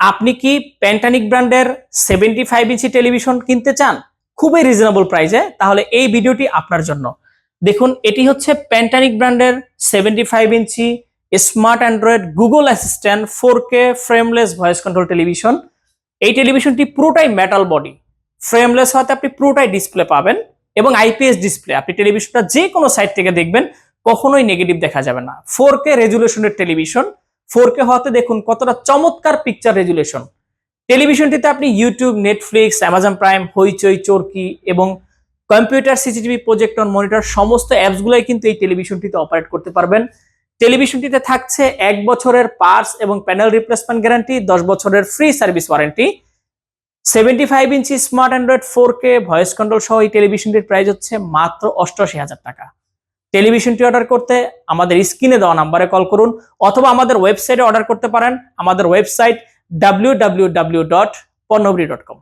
আপনি কি প্যান্টানিক ব্র্যান্ডের সেভেন্টি ফাইভ ইঞ্চি টেলিভিশন কিনতে চান? খুবই রিজনেবল প্রাইসে তাহলে এই ভিডিওটি আপনার জন্য। দেখুন, এটি হচ্ছে প্যান্টানিক ব্র্যান্ডের seventy five inch smart Android Google Assistant four K frameless voice control television এই টেলিভিশনটি পুরোটাই মেটাল বডি ফ্রেমলেস হওয়াতে আপনি পুরোটাই ডিসপ্লে পাবেন এবং আইপিএস ডিসপ্লে আপনি টেলিভিশনটা যে কোনো সাইড থেকে দেখবেন, কখনোই নেগেটিভ দেখা যাবে না। ফোর কে রেজুলেশনের টেলিভিশন ফোর কে হওয়াতে দেখুন কতটা চমৎকার পিকচার রেজুলেশন টেলিভিশনটিতে আপনি YouTube Netflix Amazon Prime Hoichoi Chorki এবং কম্পিউটার সিসিটিভি প্রজেক্টর মনিটর সমস্ত অ্যাপসগুলোই কিন্তু এই টেলিভিশনটিতে অপারেট করতে পারবেন। টেলিভিশনটিতে থাকছে এক বছরের পার্টস এবং প্যানেল রিপ্লেসমেন্ট গ্যারান্টি দশ বছরের free service warranty seventy five inch smart Android four K voice control সহ এই টেলিভিশনটির প্রাইস হচ্ছে মাত্র অষ্টআশি হাজার টাকা। টেলিভিশনটি অর্ডার করতে আমাদের স্ক্রিনে দেওয়া নাম্বারে কল করুন অথবা আমাদের ওয়েবসাইটে অর্ডার করতে পারেন। আমাদের website W W W dot dot com